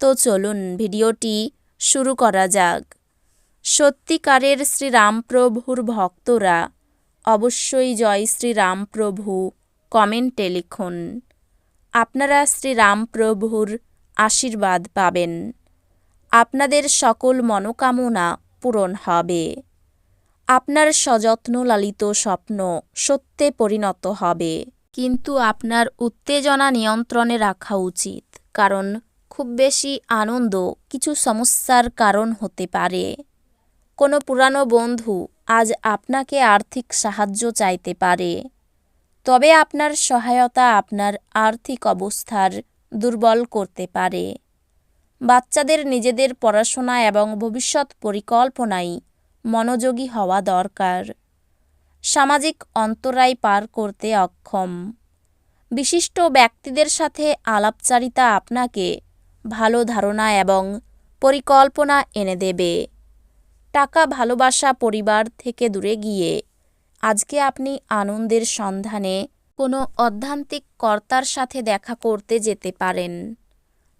তো চলুন ভিডিওটি শুরু করা যাক। সত্যিকারের শ্রীরামপ্রভুর ভক্তরা অবশ্যই জয় শ্রীরামপ্রভু কমেন্টে লিখুন। আপনারা শ্রীরামপ্রভুর আশীর্বাদ পাবেন। আপনাদের সকল মনোকামনা পূরণ হবে। আপনার সযত্ন লালিত স্বপ্ন সত্যে পরিণত হবে। কিন্তু আপনার উত্তেজনা নিয়ন্ত্রণে রাখা উচিত, কারণ খুব বেশি আনন্দ, কিছু সমস্যার কারণ হতে পারে। কোনো পুরানো বন্ধু আজ আপনাকে আর্থিক সাহায্য চাইতে পারে। তবে আপনার সহায়তা আপনার আর্থিক অবস্থার দুর্বল করতে পারে। বাচ্চাদের নিজেদের পড়াশোনা এবং ভবিষ্যৎ পরিকল্পনায় মনোযোগী হওয়া দরকার। সামাজিক অন্তরায় পার করতে অক্ষম। বিশিষ্ট ব্যক্তিদের সাথে আলাপচারিতা আপনাকে ভালো ধারণা এবং পরিকল্পনা এনে দেবে। টাকা ভালোবাসা পরিবার থেকে দূরে গিয়ে আজকে আপনি আনন্দের সন্ধানে কোনো অধ্যান্তিক কর্তার সাথে দেখা করতে যেতে পারেন।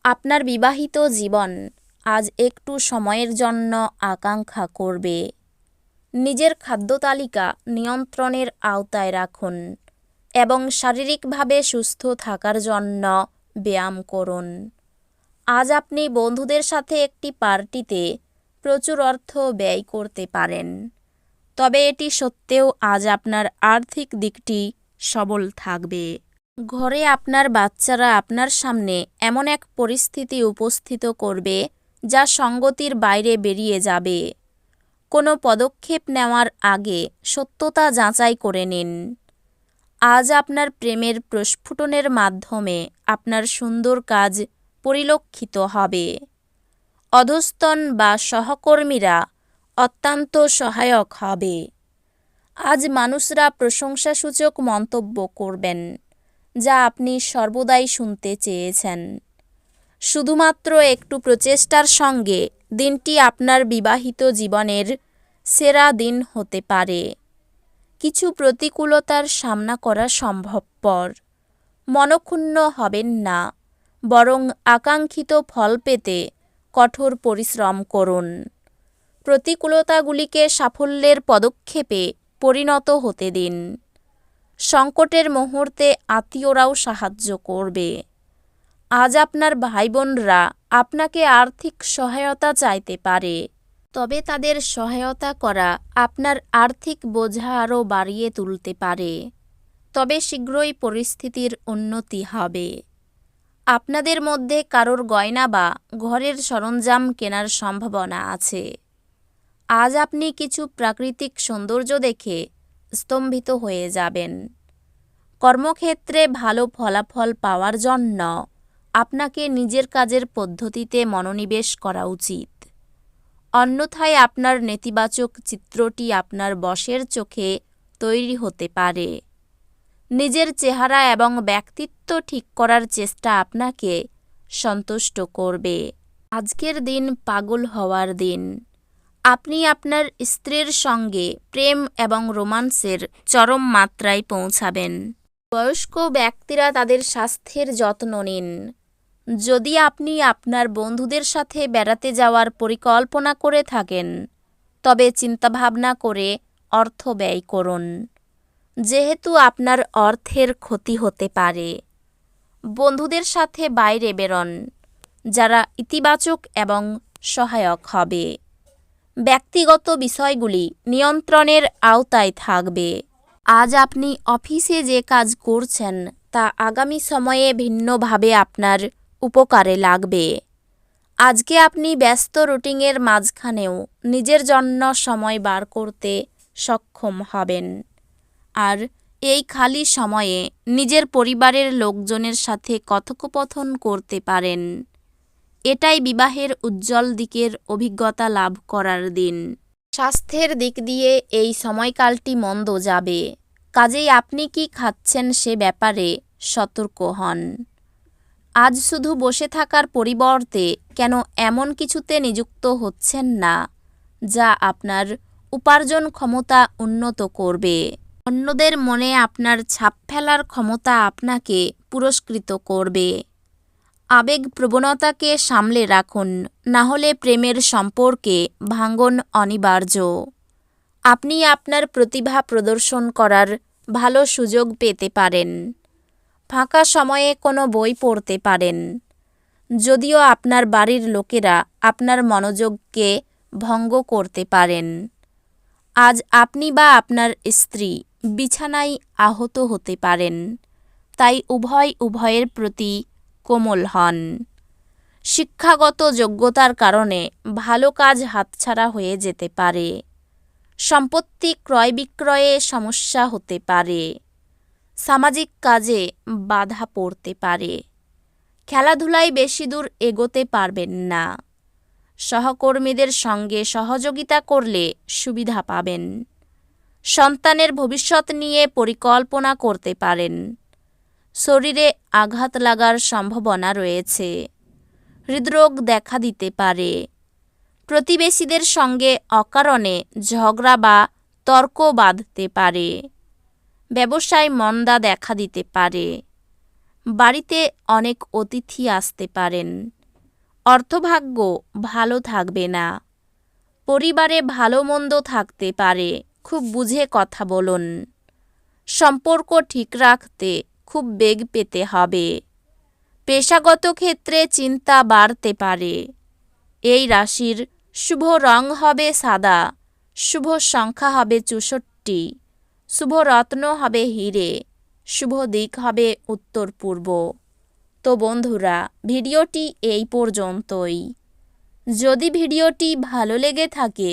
আপনার বিবাহিত জীবন আজ একটু সময়ের জন্য আকাঙ্ক্ষা করবে। নিজের খাদ্য তালিকা নিয়ন্ত্রণের আওতায় রাখুন এবং শারীরিকভাবে সুস্থ থাকার জন্য ব্যায়াম করুন। আজ আপনি বন্ধুদের সাথে একটি পার্টিতে প্রচুর অর্থ ব্যয় করতে পারেন। তবে এটি সত্ত্বেও আজ আপনার আর্থিক দিকটি সবল থাকবে। ঘরে আপনার বাচ্চারা আপনার সামনে এমন এক পরিস্থিতি উপস্থিত করবে যা সঙ্গতির বাইরে বেরিয়ে যাবে। কোনো পদক্ষেপ নেওয়ার আগে সত্যতা যাচাই করে নিন। আজ আপনার প্রেমের প্রস্ফুটনের মাধ্যমে আপনার সুন্দর কাজ পরিলক্ষিত হবে। অধস্তন বা সহকর্মীরা অত্যন্ত সহায়ক হবে। আজ মানুষরা প্রশংসাসূচক মন্তব্য করবেন, যা আপনি সর্বদাই শুনতে চেয়েছেন। শুধুমাত্র একটু প্রচেষ্টার সঙ্গে দিনটি আপনার বিবাহিত জীবনের সেরা দিন হতে পারে। কিছু প্রতিকূলতার সামনা করা সম্ভবপর। মনক্ষুণ্ণ হবেন না। বরং আকাঙ্ক্ষিত ফল পেতে কঠোর পরিশ্রম করুন। প্রতিকূলতাগুলিকে সাফল্যের পদক্ষেপে পরিণত হতে দিন। সংকটের মুহূর্তে আত্মীয়রাও সাহায্য করবে। আজ আপনার ভাই বোনরা আপনাকে আর্থিক সহায়তা চাইতে পারে। তবে তাদের সহায়তা করা আপনার আর্থিক বোঝা আরও বাড়িয়ে তুলতে পারে। তবে শীঘ্রই পরিস্থিতির উন্নতি হবে। আপনাদের মধ্যে কারোর গয়না বা ঘরের সরঞ্জাম কেনার সম্ভাবনা আছে। আজ আপনি কিছু প্রাকৃতিক সৌন্দর্য দেখে স্তম্ভিত হয়ে যাবেন। কর্মক্ষেত্রে ভালো ফলাফল পাওয়ার জন্য আপনাকে নিজের কাজের পদ্ধতিতে মনোনিবেশ করা উচিত। অন্যথায় আপনার নেতিবাচক চিত্রটি আপনার বসের চোখে তৈরি হতে পারে। নিজের চেহারা এবং ব্যক্তিত্ব ঠিক করার চেষ্টা আপনাকে সন্তুষ্ট করবে। আজকের দিন পাগল হওয়ার দিন। আপনি আপনার স্ত্রীর সঙ্গে প্রেম এবং রোমান্সের চরম মাত্রায় পৌঁছাবেন। বয়স্ক ব্যক্তিরা তাদের স্বাস্থ্যের যত্ন নিন। যদি আপনি আপনার বন্ধুদের সাথে বেড়াতে যাওয়ার পরিকল্পনা করে থাকেন, তবে চিন্তাভাবনা করে অর্থ ব্যয় করুন। যেহেতু আপনার অর্থের ক্ষতি হতে পারে। বন্ধুদের সাথে বাইরে বেরোন, যারা ইতিবাচক এবং সহায়ক হবে। ব্যক্তিগত বিষয়গুলি নিয়ন্ত্রণের আওতায় থাকবে। আজ আপনি অফিসে যে কাজ করছেন, তা আগামী সময়ে ভিন্নভাবে আপনার উপকারে লাগবে। আজকে আপনি ব্যস্ত রুটিনের মাঝখানেও নিজের জন্য সময় বার করতে সক্ষম হবেন। আর এই খালি সময়ে নিজের পরিবারের লোকজনের সাথে কথোপকথন করতে পারেন। এটাই বিবাহের উজ্জ্বল দিকের অভিজ্ঞতা লাভ করার দিন। স্বাস্থ্যের দিক দিয়ে এই সময়কালটি মন্দ যাবে। কাজেই আপনি কি খাচ্ছেন সে ব্যাপারে সতর্ক হন। আজ শুধু বসে থাকার পরিবর্তে কেন এমন কিছুতে নিযুক্ত হচ্ছেন না, যা আপনার উপার্জন ক্ষমতা উন্নত করবে। অন্যদের মনে আপনার ছাপ ফেলার ক্ষমতা আপনাকে পুরস্কৃত করবে। আবেগ প্রবণতাকে সামলে রাখুন, না হলে প্রেমের সম্পর্কে ভাঙ্গন অনিবার্য। আপনি আপনার প্রতিভা প্রদর্শন করার ভালো সুযোগ পেতে পারেন। ফাঁকা সময়ে কোনো বই পড়তে পারেন। যদিও আপনার বাড়ির লোকেরা আপনার মনোযোগকে ভঙ্গ করতে পারেন। আজ আপনি বা আপনার স্ত্রী বিছানায় আহত হতে পারেন। তাই উভয় উভয়ের প্রতি কোমল হন। শিক্ষাগত যোগ্যতার কারণে ভালো কাজ হাতছাড়া হয়ে যেতে পারে। সম্পত্তি ক্রয় বিক্রয়ে সমস্যা হতে পারে। সামাজিক কাজে বাধা পড়তে পারে। খেলাধুলায় বেশি দূর এগোতে পারবেন না। সহকর্মীদের সঙ্গে সহযোগিতা করলে সুবিধা পাবেন। সন্তানের ভবিষ্যৎ নিয়ে পরিকল্পনা করতে পারেন। শরীরে আঘাত লাগার সম্ভাবনা রয়েছে। হৃদরোগ দেখা দিতে পারে। প্রতিবেশীদের সঙ্গে অকারণে ঝগড়া বা তর্ক বাঁধতে পারে। ব্যবসায় মন্দা দেখা দিতে পারে। বাড়িতে অনেক অতিথি আসতে পারেন। অর্থভাগ্য ভালো থাকবে না। পরিবারে ভালো মন্দ থাকতে পারে। খুব বুঝে কথা বলুন। সম্পর্ক ঠিক রাখতে খুব বেগ পেতে হবে। পেশাগত ক্ষেত্রে চিন্তা বাড়তে পারে। এই রাশির শুভ রং হবে সাদা, শুভ সংখ্যা হবে চৌষট্টি, শুভ রত্ন হবে হিরে, শুভ দিক হবে উত্তর পূর্ব তো বন্ধুরা, ভিডিওটি এই পর্যন্তই। যদি ভিডিওটি ভালো লেগে থাকে